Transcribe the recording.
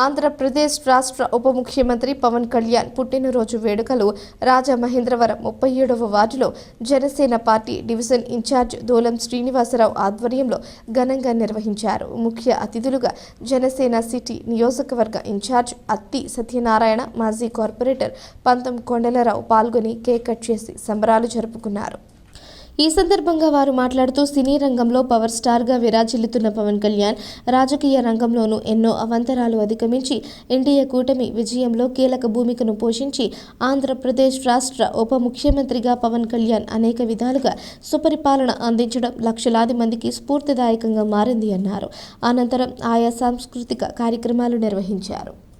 ఆంధ్రప్రదేశ్ రాష్ట్ర ఉప ముఖ్యమంత్రి పవన్ కళ్యాణ్ పుట్టినరోజు వేడుకలు రాజమహేంద్రవరం ముప్పై ఏడవ వార్డులో Janasena party division incharge Dolam Srinivasarao ఆధ్వర్యంలో ఘనంగా నిర్వహించారు. ముఖ్య అతిథులుగా జనసేన సిటీ నియోజకవర్గ ఇన్ఛార్జ్ అత్తి సత్యనారాయణ మాజీ కార్పొరేటర్ పంతం కొండలరావు పాల్గొని కేక్ కట్ చేసి సంబరాలు జరుపుకున్నారు. ఈ సందర్భంగా వారు మాట్లాడుతూ సినీ రంగంలో పవర్ స్టార్గా విరాజిల్లుతున్న పవన్ కళ్యాణ్ రాజకీయ రంగంలోనూ ఎన్నో అవంతరాలు అధిగమించి ఎన్డీఏ కూటమి విజయంలో కీలక భూమికను పోషించి ఆంధ్రప్రదేశ్ రాష్ట్ర ఉప ముఖ్యమంత్రిగా పవన్ కళ్యాణ్ అనేక విధాలుగా సుపరిపాలన అందించడం లక్షలాది మందికి స్ఫూర్తిదాయకంగా మారింది అన్నారు. అనంతరం ఆయా సాంస్కృతిక కార్యక్రమాలు నిర్వహించారు.